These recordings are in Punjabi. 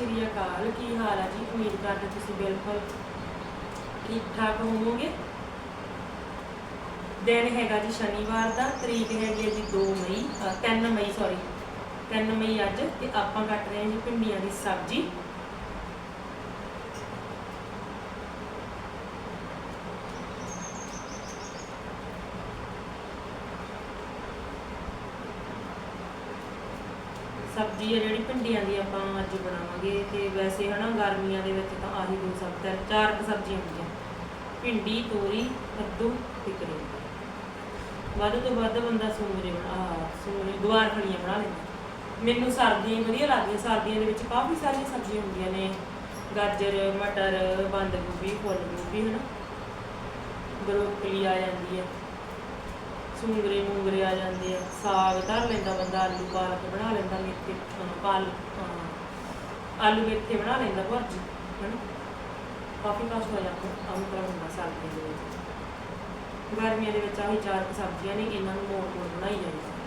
ਸ਼੍ਰੀ ਅਕਾਲ। ਕੀ ਹਾਲ ਹੈ ਜੀ? ਉਮੀਦ ਕਰਦੇ ਤੁਸੀਂ ਬਿਲਕੁਲ ਠੀਕ ਠਾਕ ਹੋਵੋਗੇ। ਦਿਨ ਹੈਗਾ ਜੀ ਸ਼ਨੀਵਾਰ ਦਾ ਤਰੀਕ ਹੈਗੀ ਹੈ ਜੀ 2 ਮਈ ਅ, 3 ਮਈ ਸੌਰੀ 3 ਮਈ ਅੱਜ ਤੇ ਆਪਾਂ ਕੱਟ ਰਹੇ ਹਾਂ ਜੀ ਭਿੰਡੀਆਂ ਦੀ ਸਬਜ਼ੀ। ਸਬਜ਼ੀ ਆ ਜਿਹੜੀ ਭਿੰਡੀਆਂ ਦੀ ਆਪਾਂ ਅੱਜ ਬਣਾਵਾਂਗੇ ਤੇ ਵੈਸੇ ਹਨਾ ਗਰਮੀਆਂ ਦੇ ਵਿੱਚ ਤਾਂ ਆਹੀ ਹੋ ਸਕਦਾ ਚਾਰ ਕੁ ਸਬਜ਼ੀਆਂ ਹੁੰਦੀਆਂ। ਭਿੰਡੀ, ਤੋਰੀ, ਕੱਦੂ ਤੇ ਕਰੇਲਾ। ਵੱਧ ਤੋਂ ਵੱਧ ਬੰਦਾ ਸੂਮਰੇ ਬਣਾ ਸੂਮਰੇ ਦੁਆਰ ਫਲੀਆਂ ਬਣਾ ਲੈਂਦਾ। ਮੈਨੂੰ ਸਰਦੀਆਂ ਵਧੀਆ ਲੱਗਦੀਆਂ, ਸਰਦੀਆਂ ਦੇ ਵਿੱਚ ਕਾਫੀ ਸਾਰੀਆਂ ਸਬਜ਼ੀਆਂ ਹੁੰਦੀਆਂ ਨੇ। ਗਾਜਰ, ਮਟਰ, ਬੰਦ ਗੋਭੀ, ਫੁੱਲ ਗੋਭੀ ਹਨਾ। ਬਰੋਕਲੀ ਆ ਜਾਂਦੀ ਹੈ ਸੁੰਗਰੇ ਮੂੰਗਰੇ ਆ ਜਾਂਦੇ ਆ, ਸਾਗ ਧਰ ਲੈਂਦਾ ਬੰਦਾ, ਆਲੂ ਪਾਲਕ ਬਣਾ ਲੈਂਦਾ ਮੇਥੇ ਅਹ ਪਾਲ ਅਹ ਆਲੂ ਮੇਥੇ ਬਣਾ ਲੈਂਦਾ ਭੁਰਜੀ, ਹਨਾ? ਕਾਫੀ ਕੁਛ ਹੋ ਜਾਂਦਾ ਆਮ ਤਰ੍ਹਾਂ ਹੁੰਦਾ ਸਰਦੀਆਂ ਦੇ ਵਿੱਚ। ਗਰਮੀਆਂ ਦੇ ਵਿੱਚ ਆਹੀ ਚਾਰ ਕੁ ਸਬਜ਼ੀਆਂ ਨੇ, ਇਹਨਾਂ ਨੂੰ ਮੋੜ ਮੋੜ ਬਣਾਈ ਜਾਂਦੀ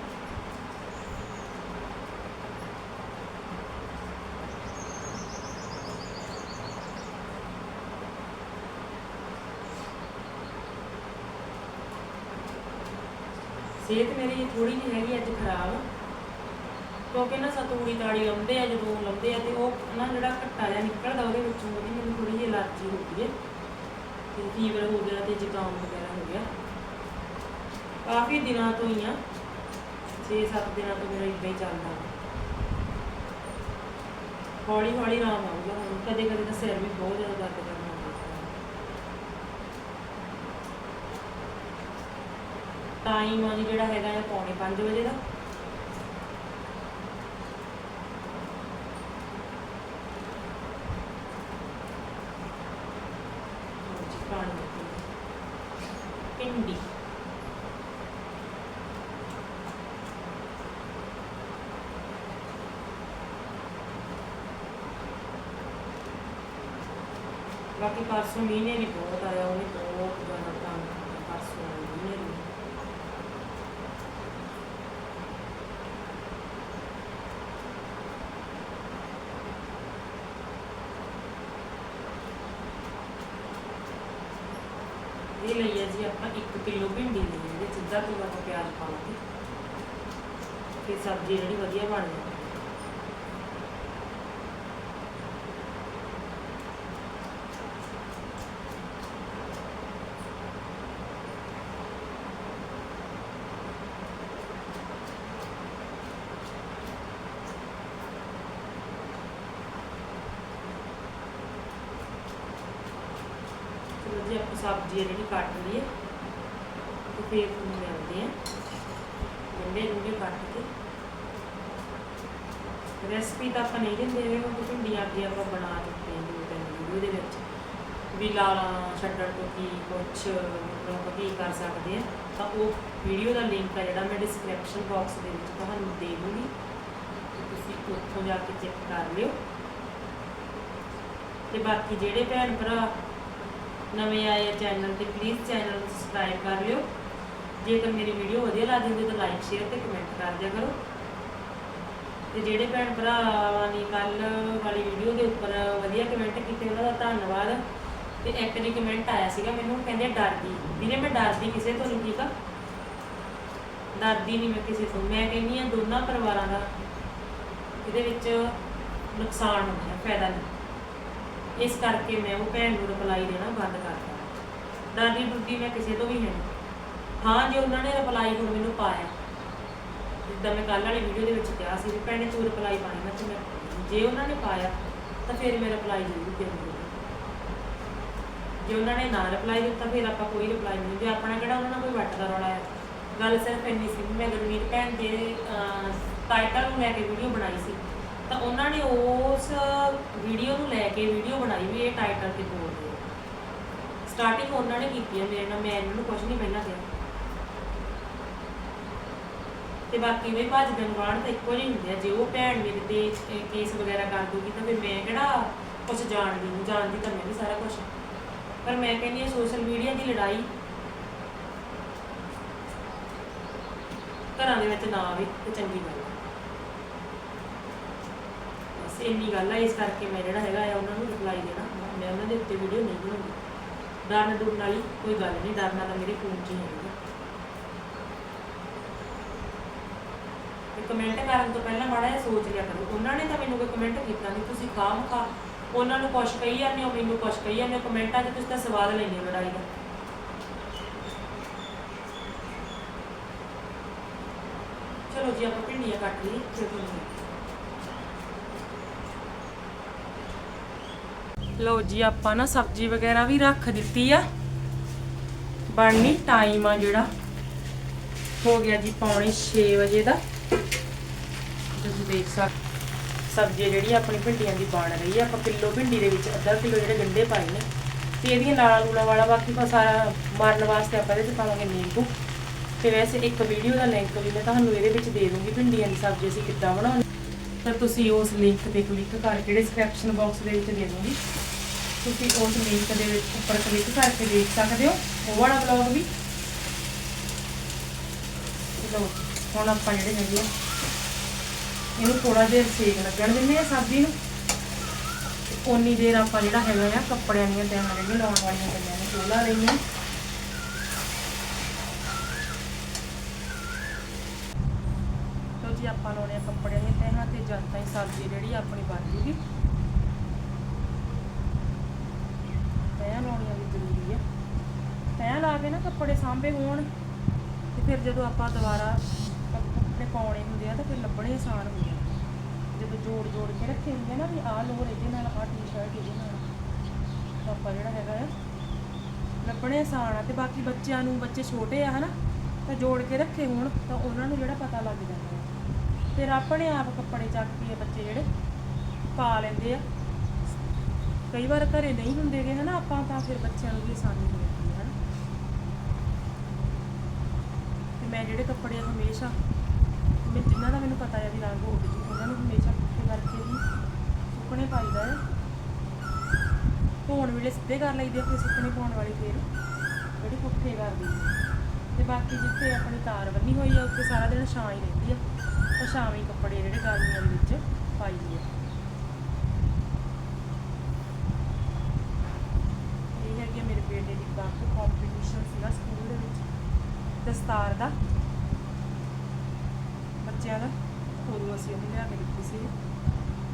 ਸਿਹਤ ਮੇਰੀ ਥੋੜੀ ਜਿਹੀ ਹੈਗੀ, ਅੱਜ ਖਰਾਬ ਕਿਉਂਕਿ ਨਾ ਸਤੂੜੀ ਤਾੜੀ ਲਾਉਂਦੇ ਆ, ਜਦੋਂ ਲਾਉਂਦੇ ਆ ਤੇ ਉਹ ਨਾ ਜਿਹੜਾ ਘੱਟਾ ਜਿਹਾ ਨਿਕਲਦਾ, ਉਹਦੇ ਵਿੱਚੋਂ ਉਹਦੀ ਮੈਨੂੰ ਥੋੜੀ ਜਿਹੀ ਅਲਰਜੀ ਹੋ ਗਈ ਹੈ। ਤੇ ਫੀਵਰ ਹੋ ਗਿਆ ਤੇ ਜ਼ੁਕਾਮ ਵਗੈਰਾ ਹੋ ਗਿਆ। ਕਾਫੀ ਦਿਨਾਂ ਤੋਂ ਹੀ ਆ 6-7 ਦਿਨਾਂ ਤੋਂ ਮੇਰਾ ਇਦਾਂ ਹੀ ਚੱਲਦਾ। ਹੌਲੀ ਹੌਲੀ ਆਰਾਮ ਆਉਂਦਾ ਹੁਣ ਕਦੇ ਕਦੇ ਤਾਂ ਸਿਰ ਵੀ ਬਹੁਤ ਜ਼ਿਆਦਾ ਦਰਦ ਕਰਨ ਲੱਗ ਜਾਂਦਾ ਟਾਈਮ ਆ ਜੀ ਜਿਹੜਾ ਹੈਗਾ ਹੈ ਪੌਣੇ 5 ਵਜੇ ਦਾ। ਹਾਂਜੀ, ਭਿੰਡੀ। ਬਾਕੀ ਪਰਸੋਂ ਮਹੀਨੇ ਵੀ ਬਹੁਤ ਆਇਆ ਉਹਨੇ ਬਹੁਤ ਜ਼ਿਆਦਾ ਤੰਗ ਕੀਤਾ ਪਰਸੋਂ ਮਹੀਨੇ ਵੀ ਇਹ ਲਈ ਹੈ ਜੀ, ਆਪਾਂ 1 ਕਿਲੋ ਭਿੰਡੀ ਲਈ ਹੈ ਇਹਦੇ 'ਚ ਅੱਧਾ ਕਿਲੋ ਆਪਾਂ ਪਿਆਜ਼ ਪਾਵਾਂਗੇ ਤੇ ਸਬਜ਼ੀ ਜਿਹੜੀ ਵਧੀਆ ਬਣ ਜਾਂਦੀ ਹੈ ਚਲੋ ਜੀ ਆਪਾਂ ਸਬਜ਼ੀ ਹੈ ਜਿਹੜੀ ਕੱਟ ਲਈ ਤੇ ਫੇਰ ਤੁਹਾਨੂੰ ਮਿਲਦੇ ਆ। ਗੰਡੇ ਗੁੰਡੇ ਕੱਟ ਕੇ। ਰੈਸਪੀ ਤਾਂ ਆਪਾਂ ਨਹੀਂ ਦਿੰਦੇ ਰਹੇ ਉਹ ਭਿੰਡੀਆਂ ਅੱਗੇ ਆਪਾਂ ਬਣਾ ਚੁੱਕੇ ਦੋ ਤਿੰਨ ਵੀਡੀਓ ਦੇ ਵਿੱਚ। ਵੀ ਲਾਲਾਂ, ਛੱਡਣ ਤੋਂ ਕੀ ਕੁਛ, ਮਤਲਬ ਕੀ ਕਰ ਸਕਦੇ ਆ। ਤਾਂ ਉਹ ਵੀਡੀਓ ਦਾ ਲਿੰਕ ਆ ਜਿਹੜਾ ਮੈਂ ਡਿਸਕ੍ਰਿਪਸ਼ਨ ਬਾਕਸ ਦੇ ਵਿੱਚ ਤੁਹਾਨੂੰ ਦੇ ਦੂੰਗੀ। ਤੁਸੀਂ ਉੱਥੋਂ ਜਾ ਕੇ ਚੈੱਕ ਕਰ ਲਿਓ। ਤੇ ਬਾਕੀ ਜਿਹੜੇ ਭੈਣ ਭਰਾ ਨਵੇਂ ਆਏ ਆ ਚੈਨਲ ਤੇ ਪਲੀਜ਼ ਚੈਨਲ ਨੂੰ ਸਬਸਕ੍ਰਾਈਬ ਕਰ ਲਿਓ। ਜੇਕਰ ਮੇਰੀ ਵੀਡੀਓ ਵਧੀਆ ਲੱਗਦੀ ਹੋਵੇ ਤਾਂ ਲਾਈਕ ਸ਼ੇਅਰ ਤੇ ਕਮੈਂਟ ਕਰ ਦਿਆ ਕਰੋ। ਤੇ ਜਿਹੜੇ ਭੈਣ ਭਰਾਵਾਂ ਨੇ ਕੱਲ ਵਾਲੀ ਵੀਡੀਓ ਦੇ ਉੱਪਰ ਵਧੀਆ ਕਮੈਂਟ ਕੀਤੇ, ਉਹਨਾਂ ਦਾ ਧੰਨਵਾਦ। ਤੇ ਇੱਕ ਜੀ ਕਮੈਂਟ ਆਇਆ ਸੀਗਾ ਮੈਨੂੰ, ਕਹਿੰਦੇ ਡਰਦੀ। ਵੀਰੇ, ਮੈਂ ਡਰਦੀ ਕਿਸੇ ਤੋਂ ਨਹੀਂ ਠੀਕ ਆ? ਡਰਦੀ ਨਹੀਂ ਮੈਂ ਕਿਸੇ ਤੋਂ। ਮੈਂ ਕਹਿੰਦੀ ਆ ਦੋਨਾਂ ਪਰਿਵਾਰਾਂ ਦਾ ਇਹਦੇ ਵਿੱਚ ਨੁਕਸਾਨ ਹੁੰਦਾ ਫਾਇਦਾ ਨਹੀਂ। ਇਸ ਕਰਕੇ ਮੈਂ ਉਹ ਭੈਣ ਨੂੰ ਰਿਪਲਾਈ ਦੇਣਾ ਬੰਦ ਕਰਤਾ ਡਰਦੀ ਡੁਰਦੀ ਮੈਂ ਕਿਸੇ ਤੋਂ ਵੀ ਹੈ ਨਹੀਂ। ਹਾਂ, ਜੇ ਉਹਨਾਂ ਨੇ ਰਿਪਲਾਈ ਹੁਣ ਮੈਨੂੰ ਪਾਇਆ, ਜਿੱਦਾਂ ਮੈਂ ਕੱਲ੍ਹ ਵਾਲੀ ਵੀਡੀਓ ਦੇ ਵਿੱਚ ਕਿਹਾ ਸੀ ਵੀ ਭੈਣੇ ਤੂੰ ਰਿਪਲਾਈ ਪਾਣੀ ਨਾ ਤੇ ਮੈਂ ਜੇ ਉਹਨਾਂ ਨੇ ਪਾਇਆ, ਤਾਂ ਫਿਰ ਮੈਂ ਰਿਪਲਾਈ ਜ਼ਰੂਰ ਦੇਵਾਂਗੀ ਜੇ ਉਹਨਾਂ ਨੇ ਨਾ ਰਿਪਲਾਈ ਦਿੱਤਾ, ਫਿਰ ਆਪਾਂ ਕੋਈ ਰਿਪਲਾਈ ਨਹੀਂ। ਜੇ ਆਪਣਾ ਕਿਹੜਾ ਉਹਨਾਂ ਨਾਲ ਕੋਈ ਵੱਟ ਦਾ ਰੌਲਾ ਹੈ ਗੱਲ ਸਿਰਫ ਇੰਨੀ ਸੀ ਵੀ ਮੈਂ ਗੁਰਮੀਤ ਭੈਣ ਦੇ ਟਾਈਟਲ ਨੂੰ ਲੈ ਕੇ ਵੀਡੀਓ ਬਣਾਈ ਸੀ। ਤਾਂ ਉਹਨਾਂ ਨੇ ਉਸ ਵੀਡੀਓ ਨੂੰ ਲੈ ਕੇ ਵੀਡੀਓ ਬਣਾਈ ਵੀ ਇਹ ਟਾਈਟਲ ਤੇ ਬੋਲਦੇ ਸਟਾਰਟਿੰਗ ਉਹਨਾਂ ਨੇ ਕੀਤੀ ਹੈ ਮੇਰੇ ਨਾਲ ਮੈਂ ਇਹਨਾਂ ਨੂੰ ਕੁਝ ਨਹੀਂ ਪਹਿਲਾਂ ਕਿਹਾ। ਤੇ ਬਾਕੀ ਵੀ ਭੱਜ ਦੇ ਤਾਂ ਇੱਕੋ ਜਿਹੇ ਹੁੰਦੇ ਆ, ਜੇ ਉਹ ਭੈਣ ਮੇਰੇ ਤੇ ਕੇਸ ਵਗੈਰਾ ਕਰ ਦੂਗੀ ਤਾਂ ਫਿਰ ਮੈਂ ਕਿਹੜਾ ਕੁਝ ਜਾਣਦੀ ਨਹੀਂ ਜਾਣਦੀ ਤਾਂ ਮੈਂ ਵੀ ਸਾਰਾ ਕੁਝ ਪਰ ਮੈਂ ਕਹਿੰਦੀ ਹਾਂ ਸੋਸ਼ਲ ਮੀਡੀਆ ਦੀ ਲੜਾਈ ਘਰਾਂ ਦੇ ਵਿੱਚ ਨਾ ਆਵੇ, ਤੇ ਚੰਗੀ ਗੱਲ ਹੈ ਬਸ ਇੰਨੀ ਗੱਲ ਆ, ਇਸ ਕਰਕੇ ਮੈਂ ਜਿਹੜਾ ਹੈਗਾ ਆ ਉਹਨਾਂ ਨੂੰ ਰਿਪਲਾਈ ਦੇਣਾ। ਮੈਂ ਉਹਨਾਂ ਦੇ ਉੱਤੇ ਵੀਡੀਓ ਨਹੀਂ ਬਣਾਉਂਦੀ। ਡਰਨ ਡਰਨ ਵਾਲੀ ਕੋਈ ਗੱਲ ਨਹੀਂ, ਡਰਨਾ ਤਾਂ ਮੇਰੇ ਫੋਨ 'ਚ ਹੀ ਹੈਗਾ ਤੇ ਕਮੈਂਟ ਕਰਨ ਤੋਂ ਪਹਿਲਾਂ ਮਾੜਾ ਜਿਹਾ ਸੋਚ ਲਿਆ ਕਰੋ। ਉਹਨਾਂ ਨੇ ਤਾਂ ਮੈਨੂੰ ਕੋਈ ਕਮੈਂਟ ਕੀਤਾ ਨਹੀਂ ਤੁਸੀਂ ਖਾਮ ਖਾ। ਉਹਨਾਂ ਨੂੰ ਕੁਛ ਕਹੀ ਜਾਂਦੇ ਹੋ, ਮੈਨੂੰ ਕੁਛ ਕਹੀ ਜਾਂਦੇ ਹੋ। ਕਮੈਂਟਾਂ 'ਚ ਤੁਸੀਂ ਤਾਂ ਸਵਾਦ ਲੈਂਦੇ ਹੋ ਲੜਾਈ ਦਾ। ਚਲੋ ਜੀ, ਆਪਾਂ ਭਿੰਡੀਆਂ ਕੱਟ ਲਈ ਫਿਰ ਤੁਹਾਨੂੰ ਲਓ ਜੀ, ਆਪਾਂ ਨਾ ਸਬਜ਼ੀ ਵਗੈਰਾ ਵੀ ਰੱਖ ਦਿੱਤੀ ਆ। ਬਣਨੀ ਟਾਈਮ ਆ ਜਿਹੜਾ। ਹੋ ਗਿਆ ਜੀ ਪੌਣੇ 6 ਵਜੇ ਦਾ। ਤੁਸੀਂ ਦੇਖ ਸਕ ਸਬਜ਼ੀ ਜਿਹੜੀ ਆਪਣੀ ਭਿੰਡੀਆਂ ਦੀ ਬਣ ਰਹੀ ਆ। ਆਪਾਂ ਕਿਲੋ ਭਿੰਡੀ ਦੇ ਵਿੱਚ ਅੱਧਾ ਕਿਲੋ ਜਿਹੜੇ ਗੰਡੇ ਪਾਏ ਨੇ। ਤੇ ਇਹਦੀਆਂ ਨਾਲਾਂ ਨੂਲਾਂ ਵਾਲਾ ਬਾਕੀ ਤਾਂ ਸਾਰਾ ਮਾਰਨ ਵਾਸਤੇ ਆਪਾਂ ਇਹਦੇ ਚ ਪਾਵਾਂਗੇ ਨਿੰਬੂ। ਤੇ ਵੈਸੇ ਇੱਕ ਵੀਡੀਓ ਦਾ ਲਿੰਕ ਵੀ ਮੈਂ ਤੁਹਾਨੂੰ ਇਹਦੇ ਵਿੱਚ ਦੇ ਦੂੰਗੀ, ਭਿੰਡੀਆਂ ਦੀ ਸਬਜ਼ੀ ਅਸੀਂ ਕਿੱਦਾਂ ਬਣਾਉਣੀ। ਤਾਂ ਤੁਸੀਂ ਉਸ ਲਿੰਕ ਤੇ ਕਲਿੱਕ ਕਰਕੇ ਡਿਸਕ੍ਰਿਪਸ਼ਨ ਬਾਕਸ ਦੇ ਵਿੱਚ ਦੇ ਦੂੰਗੀ। ਤੁਸੀਂ ਉਸ ਲਿੰਕ ਦੇ ਵਿੱਚ ਉੱਪਰ ਕਲਿੱਕ ਕਰਕੇ ਦੇਖ ਸਕਦੇ ਹੋ। ਉਹ ਵਾਲਾ ਵਲੌਗ ਵੀ। ਲਓ, ਹੁਣ ਆਪਾਂ ਜਿਹੜੇ ਹੈਗੇ ਆ, ਇਹਨੂੰ ਥੋੜਾ ਜਿਹਾ ਸੇਕ ਲੱਗਣ ਦਿੰਦੇ ਆ ਸਬਜ਼ੀ ਨੂੰ। ਉਨੀ ਦੇਰ ਆਪਾਂ ਜਿਹੜਾ ਹੈਗਾ ਆ, ਕੱਪੜਿਆਂ ਦੀਆਂ ਤੈਨਾਂ ਜਿਹੜੀਆਂ ਲਾਉਣ ਵਾਲੀਆਂ ਪਈਆਂ ਨੇ, ਉਹ ਲਈਆਂ ਜੀ, ਆਪਾਂ ਲਾਉਣੇ ਆ ਕੱਪੜਿਆਂ ਦੀਆਂ ਤੈਨਾਂ ਤੇ ਜਦ ਤਾਈਂ ਸਬਜ਼ੀ ਜਿਹੜੀ ਆਪਣੀ ਬਣ ਜੂਗੀ। ਲਾਉਣੀਆਂ ਵੀ ਜ਼ਰੂਰੀ ਆ। ਤੈਂ ਲਾ ਕੇ ਨਾ ਕੱਪੜੇ ਸਾਂਭੇ ਹੋਣ, ਤੇ ਫਿਰ ਜਦੋਂ ਆਪਾਂ ਦੁਬਾਰਾ ਕੱਪੜੇ ਪਾਉਣੇ ਹੁੰਦੇ ਆ, ਤਾਂ ਫਿਰ ਲੱਭਣੇ ਆਸਾਨ ਹੁੰਦੇ ਆ। ਜਦੋਂ ਜੋੜ ਜੋੜ ਕੇ ਰੱਖੇ ਹੁੰਦੇ ਨਾ ਵੀ ਆਹ ਲੋਰ ਇਹਦੇ ਨਾਲ, ਆਹ ਟੀ-ਸ਼ਰਟ ਇਹਦੇ ਨਾਲ, ਤਾਂ ਆਪਾਂ ਜਿਹੜਾ ਹੈਗਾ ਆ, ਲੱਭਣੇ ਆਸਾਨ ਆ। ਤੇ ਬਾਕੀ ਬੱਚਿਆਂ ਨੂੰ, ਬੱਚੇ ਛੋਟੇ ਆ ਹਨਾ, ਤਾਂ ਜੋੜ ਕੇ ਰੱਖੇ ਹੋਣ, ਤਾਂ ਉਹਨਾਂ ਨੂੰ ਜਿਹੜਾ ਪਤਾ ਲੱਗ ਜਾਂਦਾ ਫਿਰ ਆਪਣੇ ਆਪ ਕੱਪੜੇ ਚੱਕ ਕੇ ਬੱਚੇ ਜਿਹੜੇ ਪਾ ਲੈਂਦੇ ਆ। ਕਈ ਵਾਰ ਘਰੇ ਨਹੀਂ ਹੁੰਦੇ ਹੁੰਦੇਗੇ ਹਨਾ, ਆਪਾਂ ਤਾਂ ਫਿਰ ਬੱਚਿਆਂ ਨੂੰ ਵੀ ਆਸਾਨੀ ਹੋ ਜਾਂਦੀ ਹੈ, ਹਨਾ। ਤੇ ਮੈਂ ਜਿਹੜੇ ਕੱਪੜੇ ਆ ਹਮੇਸ਼ਾ, ਮੈਂ ਜਿਨ੍ਹਾਂ ਦਾ ਮੈਨੂੰ ਪਤਾ ਹੈ ਵੀ ਰੰਗ ਉੱਡ ਜੂ, ਉਹਨਾਂ ਨੂੰ ਹਮੇਸ਼ਾ ਪੁੱਠੇ ਕਰਕੇ ਹੀ ਸੁੱਕਣੇ ਪਾਈਦਾ ਹੈ। ਧੋਣ ਵੇਲੇ ਸਿੱਧੇ ਕਰ ਲਈਦੇ ਫਿਰ ਸੁੱਕਣੇ ਪਾਉਣ ਵਾਲੀ ਫੇਰ ਜਿਹੜੀ ਪੁੱਠੇ ਕਰਦੀ ਤੇ ਬਾਕੀ ਜਿੱਥੇ ਆਪਣੀ ਤਾਰ ਬੰਨੀ ਹੋਈ ਆ, ਉੱਥੇ ਸਾਰਾ ਦਿਨ ਛਾਂ ਹੀ ਰਹਿੰਦੀ ਆ, ਉਹ ਛਾਵੇਂ ਕੱਪੜੇ ਜਿਹੜੇ ਗਰਮੀਆਂ ਦੇ ਵਿੱਚ ਪਾਈਦੇ ਆ ਇਹ ਹੈਗੀ ਆ ਮੇਰੇ ਬੇਟੇ ਦੀ ਬਾਕੀ ਕੰਪੀਟੀਸ਼ਨ ਸੀਗਾ ਸਕੂਲ ਦੇ ਵਿੱਚ ਦਸਤਾਰ ਦਾ ਬੱਚਿਆਂ ਦਾ ਉਦੋਂ ਅਸੀਂ ਉਹਨੂੰ ਲਿਆ ਕੇ ਦਿੱਤੀ ਸੀ।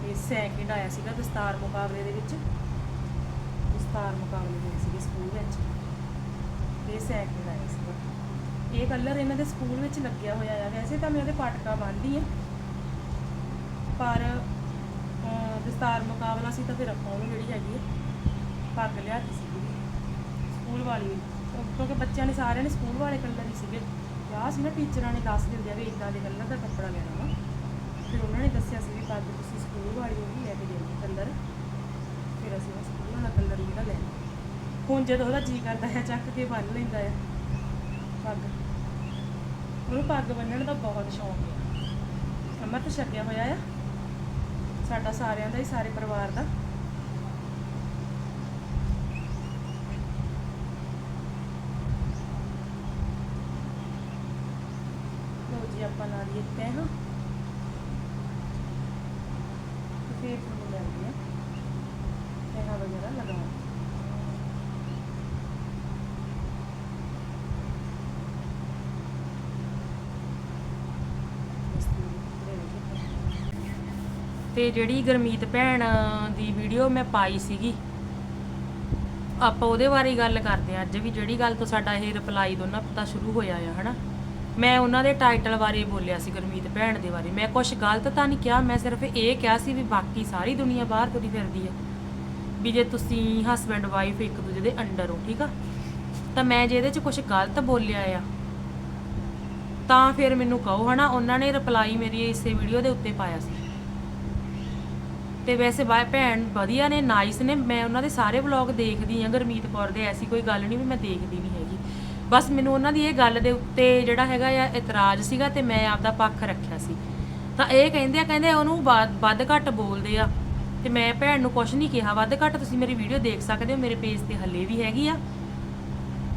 ਇਹ ਸੈਕਿੰਡ ਆਇਆ ਸੀਗਾ ਦਸਤਾਰ ਮੁਕਾਬਲੇ ਦੇ ਵਿੱਚ। ਦਸਤਾਰ ਮੁਕਾਬਲੇ ਦੇ ਸੀਗੇ ਸਕੂਲ ਵਿੱਚ। ਤੇ ਇਹ ਸੈਕਿੰਡ ਆਇਆ ਸੀਗਾ। ਇਹ ਕਲਰ ਇਹਨਾਂ ਦੇ ਸਕੂਲ ਵਿੱਚ ਲੱਗਿਆ ਹੋਇਆ ਆ। ਵੈਸੇ ਤਾਂ ਮੈਂ ਉਹਦੇ ਪਾਟਕਾ ਬੰਨਦੀ ਆ ਪਰ ਦਸਤਾਰ ਮੁਕਾਬਲਾ ਸੀ ਤਾਂ ਫਿਰ ਆਪਾਂ ਉਹਨੂੰ ਜਿਹੜੀ ਹੈਗੀ ਆ, ਪੱਗ ਲਿਆਤੀ ਸੀ। ਸਕੂਲ ਵਾਲੀ। ਕਿਉਂਕਿ ਬੱਚਿਆਂ ਨੇ ਸਾਰਿਆਂ ਨੇ ਸਕੂਲ ਵਾਲੇ ਕਲਰ ਹੀ ਸੀਗੇ। ਤੇ ਸੀ ਨਾ ਟੀਚਰਾਂ ਨੇ ਦੱਸ ਦਿੰਦੇ ਆ ਵੀ ਇਦਾਂ ਦੇ ਕਲਰ ਦਾ ਕੱਪੜਾ ਲੈਣਾ ਵਾ। ਫਿਰ ਉਹਨਾਂ ਨੇ ਦੱਸਿਆ ਸੀ ਵੀ ਪੱਗ ਤੁਸੀਂ ਸਕੂਲ ਵਾਲੀ ਉਹ ਵੀ ਲੈ ਕੇ ਦੇਣੀ ਕਲਰ ਫਿਰ ਅਸੀਂ ਉਹ ਸਕੂਲ ਵਾਲਾ ਕਲਰ ਜਿਹੜਾ ਲੈਣਾ। ਹੁਣ ਜਦੋਂ ਉਹਦਾ ਜੀ ਕਰਦਾ ਹੈ ਚੱਕ ਕੇ ਬੰਨ ਲੈਂਦਾ ਆ। ਪੱਗ। ਉਹਨੂੰ ਪੱਗ ਬੰਨਣ ਦਾ ਬਹੁਤ ਸ਼ੌਂਕ ਹੈ ਅੰਮ੍ਰਿਤ ਛਕਿਆ ਹੋਇਆ ਆ। ਸਾਡਾ ਸਾਰਿਆਂ ਦਾ ਹੀ, ਸਾਰੇ ਪਰਿਵਾਰ ਦਾ ਲਓ ਜੀ ਆਪਾਂ ਲਾ ਲਈਏ ਤੈਅ ਫਿਰ ਤੁਹਾਨੂੰ ਲੈਂਦੇ ਆ ਤੈਨਾਂ ਵਗੈਰਾ ਲਗਾਉਣ ਤੇ ਜਿਹੜੀ ਗਰਮੀਤ ਭੈਣ ਦੀ ਵੀਡੀਓ ਮੈਂ ਪਾਈ ਸੀਗੀ, ਆਪਾਂ ਉਹਦੇ ਬਾਰੇ ਗੱਲ ਕਰਦੇ ਹਾਂ। ਅੱਜ ਵੀ ਜਿਹੜੀ ਗੱਲ ਤੋਂ ਸਾਡਾ ਇਹ ਰਿਪਲਾਈ ਦੋਨਾਂ ਪਤਾ ਸ਼ੁਰੂ ਹੋਇਆ ਆ, ਹਨਾ? ਮੈਂ ਉਹਨਾਂ ਦੇ ਟਾਈਟਲ ਬਾਰੇ ਬੋਲਿਆ ਸੀ ਗੁਰਮੀਤ ਭੈਣ ਦੇ ਬਾਰੇ। ਮੈਂ ਕੁਝ ਗਲਤ ਤਾਂ ਨਹੀਂ ਕਿਹਾ, ਮੈਂ ਸਿਰਫ ਇਹ ਕਿਹਾ ਸੀ ਵੀ ਬਾਕੀ ਸਾਰੀ ਦੁਨੀਆ ਬਾਹਰ ਤੁਰੀ ਫਿਰਦੀ ਆ। ਵੀ ਜੇ ਤੁਸੀਂ ਹਸਬੈਂਡ ਵਾਈਫ ਇੱਕ ਦੂਜੇ ਦੇ ਅੰਡਰ ਹੋ, ਠੀਕ ਆ? ਤਾਂ ਮੈਂ ਜੇ ਇਹਦੇ 'ਚ ਕੁਝ ਗਲਤ ਬੋਲਿਆ ਆ, ਤਾਂ ਫਿਰ ਮੈਨੂੰ ਕਹੋ, ਹਨਾ? ਉਹਨਾਂ ਨੇ ਰਿਪਲਾਈ ਮੇਰੀ ਇਸੇ ਵੀਡੀਓ ਦੇ ਉੱਤੇ ਪਾਇਆ ਸੀ। ਤੇ ਵੈਸੇ ਬਾਈ ਭੈਣ ਵਧੀਆ ਨੇ ਨਾਈਸ ਨੇ। ਮੈਂ ਉਹਨਾਂ ਦੇ ਸਾਰੇ ਵਲੌਗ ਦੇਖਦੀ ਆ। ਗੁਰਮੀਤ ਕੌਰ ਦੇ ਐਸੀ ਕੋਈ ਗੱਲ ਨਹੀਂ ਵੀ ਮੈਂ ਦੇਖਦੀ ਨਹੀਂ ਹੈਗੀ। ਬਸ ਮੈਨੂੰ ਉਹਨਾਂ ਦੀ ਇਹ ਗੱਲ ਦੇ ਉੱਤੇ ਜਿਹੜਾ ਹੈਗਾ ਆ ਇਤਰਾਜ਼ ਸੀਗਾ ਤੇ ਮੈਂ ਆਪਦਾ ਪੱਖ ਰੱਖਿਆ ਸੀ। ਤਾਂ ਇਹ ਕਹਿੰਦੇ ਆ, ਕਹਿੰਦੇ ਉਹਨੂੰ ਵੱਧ ਵੱਧ ਘੱਟ ਬੋਲਦੇ ਆ। ਤੇ ਮੈਂ ਭੈਣ ਨੂੰ ਕੁਝ ਨਹੀਂ ਕਿਹਾ, ਵੱਧ ਘੱਟ ਤੁਸੀਂ ਮੇਰੀ ਵੀਡੀਓ ਦੇਖ ਸਕਦੇ ਹੋ, ਮੇਰੇ ਪੇਜ ਤੇ ਹੱਲੇ ਵੀ ਹੈਗੀ ਆ।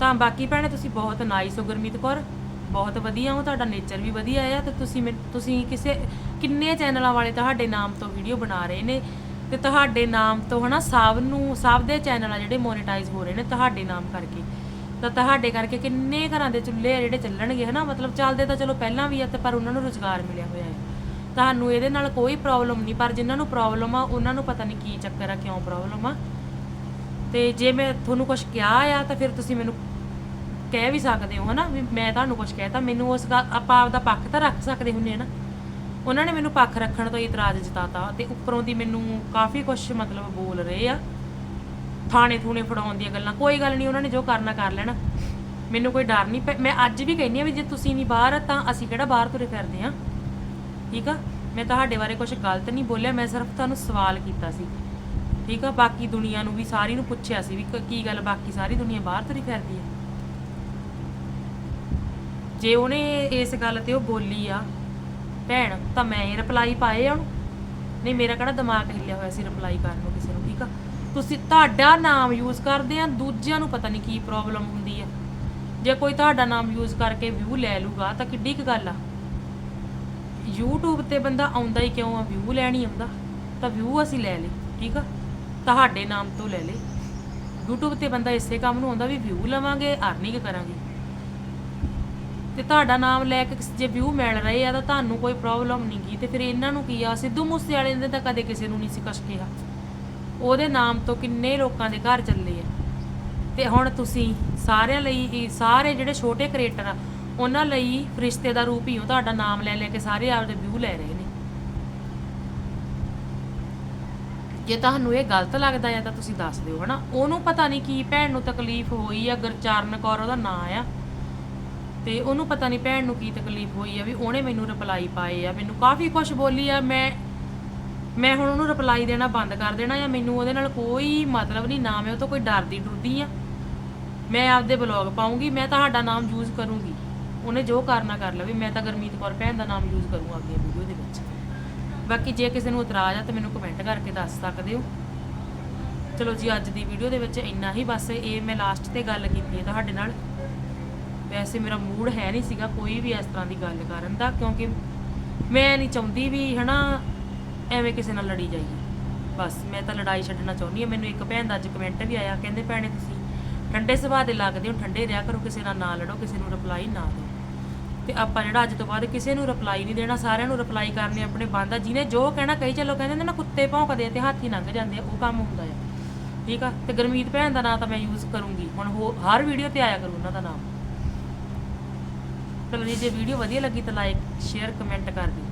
ਤਾਂ ਬਾਕੀ ਭੈਣੇ ਤੁਸੀਂ ਬਹੁਤ ਨਾਈਸ ਹੋ, ਗੁਰਮੀਤ ਕੌਰ। ਬਹੁਤ ਵਧੀਆ ਹੋ ਤੁਹਾਡਾ ਨੇਚਰ ਵੀ ਵਧੀਆ ਆ ਤੇ ਤੁਸੀਂ ਮੈਨ- ਤੁਸੀਂ ਕਿਸੇ, ਕਿੰਨੇ ਚੈਨਲਾਂ ਵਾਲੇ ਤੁਹਾਡੇ ਨਾਮ ਤੋਂ ਵੀਡੀਓ ਬਣਾ ਰਹੇ ਨੇ ਤੇ ਤੁਹਾਡੇ ਨਾਮ ਤੋਂ ਹਨਾ ਸਭ ਨੂੰ, ਸਭ ਦੇ ਚੈਨਲ ਆ ਜਿਹੜੇ ਮੋਨੇਟਾਈਜ਼ ਹੋ ਰਹੇ ਨੇ ਤੁਹਾਡੇ ਨਾਮ ਕਰਕੇ। ਤਾਂ ਤੁਹਾਡੇ ਕਰਕੇ ਕਿੰਨੇ ਘਰਾਂ ਦੇ ਚੁੱਲ੍ਹੇ ਆ ਜਿਹੜੇ ਚੱਲਣਗੇ, ਹਨਾ? ਮਤਲਬ ਚੱਲਦੇ ਤਾਂ ਚਲੋ ਪਹਿਲਾਂ ਵੀ ਆ ਤੇ ਪਰ ਉਹਨਾਂ ਨੂੰ ਰੁਜ਼ਗਾਰ ਮਿਲਿਆ ਹੋਇਆ ਹੈ। ਤੁਹਾਨੂੰ ਇਹਦੇ ਨਾਲ ਕੋਈ ਪ੍ਰੋਬਲਮ ਨਹੀਂ, ਪਰ ਜਿਨ੍ਹਾਂ ਨੂੰ ਪ੍ਰੋਬਲਮ ਆ, ਉਹਨਾਂ ਨੂੰ ਪਤਾ ਨਹੀਂ ਕੀ ਚੱਕਰ ਆ, ਕਿਉਂ ਪ੍ਰੋਬਲਮ ਆ। ਤੇ ਜੇ ਮੈਂ ਤੁਹਾਨੂੰ ਕੁਝ ਕਿਹਾ ਆ, ਤਾਂ ਫਿਰ ਤੁਸੀਂ ਮੈਨੂੰ ਕਹਿ ਵੀ ਸਕਦੇ ਹੋ, ਹਨਾ? ਵੀ ਮੈਂ ਤੁਹਾਨੂੰ ਕੁਝ ਕਹਿਤਾ। ਮੈਨੂੰ ਉਸ ਗੱਲ, ਆਪਾਂ ਆਪਦਾ ਪੱਖ ਤਾਂ ਰੱਖ ਸਕਦੇ ਹੁੰਨੇ ਆ ਨਾ। ਉਹਨਾਂ ਨੇ ਮੈਨੂੰ ਪੱਖ ਰੱਖਣ ਤੋਂ ਇਤਰਾਜ਼ ਜਤਾਤਾ ਤੇ ਉੱਪਰੋਂ ਦੀ ਮੈਨੂੰ ਕਾਫੀ ਕੁਝ ਮਤਲਬ ਬੋਲ ਰਹੇ ਆ। ਥਾਣੇ ਥੂਣੇ ਫੜਾਉਣ ਦੀਆਂ ਗੱਲਾਂ। ਕੋਈ ਗੱਲ ਨਹੀਂ, ਉਹਨਾਂ ਨੇ ਜੋ ਕਰਨਾ ਕਰ ਲੈਣਾ। ਮੈਨੂੰ ਕੋਈ ਡਰ ਨਹੀਂ, ਮੈਂ ਅੱਜ ਵੀ ਕਹਿੰਦੀ ਆ ਵੀ ਜੇ ਤੁਸੀਂ ਨਹੀਂ ਬਾਹਰ ਤਾਂ ਅਸੀਂ ਕਿਹੜਾ ਬਾਹਰ ਤੁਰੇ ਫਿਰਦੇ ਆ ਠੀਕ ਆ? ਮੈਂ ਤੁਹਾਡੇ ਬਾਰੇ ਕੁਝ ਗਲਤ ਨਹੀਂ ਬੋਲਿਆ, ਮੈਂ ਸਿਰਫ ਤੁਹਾਨੂੰ ਸਵਾਲ ਕੀਤਾ ਸੀ। ਠੀਕ ਆ? ਬਾਕੀ ਦੁਨੀਆ ਨੂੰ ਵੀ ਸਾਰੀ ਨੂੰ ਪੁੱਛਿਆ ਸੀ ਵੀ ਕੀ ਗੱਲ ਬਾਕੀ ਸਾਰੀ ਦੁਨੀਆ ਬਾਹਰ ਤੁਰੀ ਫਿਰਦੀ ਹੈ। ਜੇ ਉਹਨੇ ਇਸ ਗੱਲ ਤੇ ਉਹ ਬੋਲੀ ਆ, ਭੈਣ, ਤਾਂ ਮੈਂ ਇਹ ਰਿਪਲਾਈ ਪਾਏ ਆ ਉਹਨੂੰ। ਨਹੀਂ, ਮੇਰਾ ਕਿਹੜਾ ਦਿਮਾਗ ਹਿੱਲਿਆ ਹੋਇਆ ਸੀ ਰਿਪਲਾਈ ਕਰਨ ਨੂੰ ਕਿਸੇ ਨੂੰ, ਠੀਕ ਆ? ਤੁਸੀਂ ਤੁਹਾਡਾ ਨਾਮ ਯੂਜ਼ ਕਰਦੇ ਆ, ਦੂਜਿਆਂ ਨੂੰ ਪਤਾ ਨਹੀਂ ਕੀ ਪ੍ਰੋਬਲਮ ਹੁੰਦੀ ਆ। ਜੇ ਕੋਈ ਤੁਹਾਡਾ ਨਾਮ ਯੂਜ਼ ਕਰਕੇ ਵਿਊ ਲੈ ਲੂਗਾ, ਤਾਂ ਕਿੱਡੀ ਕੁ ਗੱਲ ਆ। YouTube ਤੇ ਬੰਦਾ ਆਉਂਦਾ ਹੀ ਕਿਉਂ ਆ? ਵਿਊ ਲੈਣ ਹੀ ਆਉਂਦਾ। ਤਾਂ ਵਿਊ ਅਸੀਂ ਲੈ ਲੇ ਠੀਕ ਆ? ਤੁਹਾਡੇ ਨਾਮ ਤੋਂ ਲੈ ਲੇ YouTube ਤੇ ਬੰਦਾ ਇਸੇ ਕੰਮ ਨੂੰ ਆਉਂਦਾ ਵੀ ਵਿਊ ਲਵਾਂਗੇ ਅਰਨਿੰਗ ਕਰਾਂਗੇ। ਤੇ ਤੁਹਾਡਾ ਨਾਮ ਲੈ ਕੇ ਜੇ ਵਿਊ ਮਿਲ ਰਹੇ ਆ, ਤਾਂ ਤੁਹਾਨੂੰ ਕੋਈ ਪ੍ਰੋਬਲਮ ਨਹੀਂ ਗੀ। ਤੇ ਫਿਰ ਇਹਨਾਂ ਨੂੰ ਕੀ ਆ? ਸਿੱਧੂ ਮੂਸੇ ਵਾਲੇ ਨੇ ਤਾਂ ਕਦੇ ਕਿਸੇ ਨੂੰ ਨਹੀਂ ਸੀ ਕੁਛ ਕਿਹਾ। ਉਹਦੇ ਨਾਮ ਤੋਂ ਕਿੰਨੇ ਲੋਕਾਂ ਦੇ ਘਰ ਚੱਲੇ ਆ। ਤੇ ਹੁਣ ਤੁਸੀਂ ਸਾਰਿਆਂ ਲਈ ਸਾਰੇ ਜਿਹੜੇ ਛੋਟੇ ਕ੍ਰੀਏਟਰ ਆ, ਉਹਨਾਂ ਲਈ ਫਰਿਸ਼ਤੇ ਦਾ ਰੂਪ ਹੀ ਹੋ ਤੁਹਾਡਾ ਨਾਮ ਲੈ ਲੈ ਕੇ ਸਾਰੇ ਆਪਦੇ ਵਿਊ ਲੈ ਰਹੇ ਨੇ। ਜੇ ਤੁਹਾਨੂੰ ਇਹ ਗਲਤ ਲੱਗਦਾ ਆ ਤਾਂ ਤੁਸੀਂ ਦੱਸ ਦਿਓ, ਹਨਾ? ਉਹਨੂੰ ਪਤਾ ਨਹੀਂ ਕੀ ਭੈਣ ਨੂੰ ਤਕਲੀਫ ਹੋਈ ਆ, ਗੁਰਚਰਨ ਕੌਰ ਉਹਦਾ ਨਾਂ ਆ। ਤੇ ਉਹਨੂੰ ਪਤਾ ਨਹੀਂ ਭੈਣ ਨੂੰ ਕੀ ਤਕਲੀਫ ਹੋਈ ਆ ਵੀ ਉਹਨੇ ਮੈਨੂੰ ਰਿਪਲਾਈ ਪਾਏ ਆ, ਮੈਨੂੰ ਕਾਫੀ ਕੁਝ ਬੋਲੀ ਆ। ਮੈਂ ਮੈਂ ਹੁਣ ਉਹਨੂੰ ਰਿਪਲਾਈ ਦੇਣਾ ਬੰਦ ਕਰ ਦੇਣਾ ਜਾਂ ਮੈਨੂੰ ਉਹਦੇ ਨਾਲ ਕੋਈ ਮਤਲਬ ਨਹੀਂ, ਨਾ ਮੈਂ ਉਹ ਤੋਂ ਕੋਈ ਡਰਦੀ ਡਰਦੀ ਆ ਮੈਂ ਆਪਦੇ ਬਲੌਗ ਪਾਉਂਗੀ, ਮੈਂ ਤੁਹਾਡਾ ਨਾਮ ਯੂਜ਼ ਕਰੂੰਗੀ। ਉਹਨੇ ਜੋ ਕਰਨਾ ਕਰ ਲਵੇ, ਮੈਂ ਤਾਂ ਗਰਮੀਤ ਕੌਰ ਭੈਣ ਦਾ ਨਾਮ ਯੂਜ਼ ਕਰੂੰ ਆਪਣੀ ਵੀਡੀਓ ਦੇ ਵਿੱਚ। ਬਾਕੀ ਜੇ ਕਿਸੇ ਨੂੰ ਇਤਰਾਜ਼ ਆ ਤਾਂ ਮੈਨੂੰ ਕਮੈਂਟ ਕਰਕੇ ਦੱਸ ਸਕਦੇ ਹੋ। ਚਲੋ ਜੀ, ਅੱਜ ਦੀ ਵੀਡੀਓ ਦੇ ਵਿੱਚ ਇੰਨਾ ਹੀ, ਬਸ ਇਹ ਮੈਂ ਲਾਸਟ ਤੇ ਗੱਲ ਕੀਤੀ ਹੈ ਤੁਹਾਡੇ ਨਾਲ। ਵੈਸੇ ਮੇਰਾ ਮੂਡ ਹੈ ਨਹੀਂ ਸੀਗਾ ਕੋਈ ਵੀ ਇਸ ਤਰ੍ਹਾਂ ਦੀ ਗੱਲ ਕਰਨ ਦਾ, ਕਿਉਂਕਿ ਮੈਂ ਨਹੀਂ ਚਾਹੁੰਦੀ ਵੀ ਹਨਾ ਐਵੇਂ ਕਿਸੇ ਨਾਲ ਲੜੀ ਜਾਈਏ। ਬਸ, ਮੈਂ ਤਾਂ ਲੜਾਈ ਛੱਡਣਾ ਚਾਹੁੰਦੀ ਹਾਂ। ਮੈਨੂੰ ਇੱਕ ਭੈਣ ਦਾ ਅੱਜ ਕਮੈਂਟ ਵੀ ਆਇਆ, ਕਹਿੰਦੇ ਭੈਣੇ ਤੁਸੀਂ ਠੰਡੇ ਸੁਭਾਅ ਦੇ ਲੱਗਦੇ ਹੋ, ਠੰਡੇ ਰਿਹਾ ਕਰੋ, ਕਿਸੇ ਨਾਲ ਨਾ ਲੜੋ, ਕਿਸੇ ਨੂੰ ਰਿਪਲਾਈ ਨਾ ਦਿਓ। ਤੇ ਆਪਾਂ ਜਿਹੜਾ ਅੱਜ ਤੋਂ ਬਾਅਦ ਕਿਸੇ ਨੂੰ ਰਿਪਲਾਈ ਨਹੀਂ ਦੇਣਾ, ਸਾਰਿਆਂ ਨੂੰ ਰਿਪਲਾਈ ਕਰਨੇ ਆਪਣੇ ਬੰਦ ਆ ਜਿਹਨੇ ਜੋ ਕਹਿਣਾ ਕਹੀ ਚੱਲੋ, ਕਹਿੰਦੇ ਨਾ ਕੁੱਤੇ ਭੌਂਕਦੇ ਆ ਤੇ ਹਾਥੀ ਲੰਘ ਜਾਂਦੇ ਆ, ਉਹ ਕੰਮ ਹੁੰਦਾ ਆ। ਠੀਕ ਆ? ਤੇ ਗਰਮੀਤ ਭੈਣ ਦਾ ਨਾਮ ਤਾਂ ਮੈਂ ਯੂਜ਼ ਕਰੂੰਗੀ। ਹੁਣ ਹੋ- ਹਰ ਵੀਡੀਓ ਤੇ ਆਇਆ ਕਰੂ ਉਹਨਾਂ ਦਾ ਨਾਮ। ਚਲੋ ਜੀ, ਜੇ ਵੀਡੀਓ ਵਧੀਆ ਲੱਗੀ ਤਾਂ ਲਾਈਕ ਸ਼ੇਅਰ ਕਮੈਂਟ ਕਰ ਦਿਓ।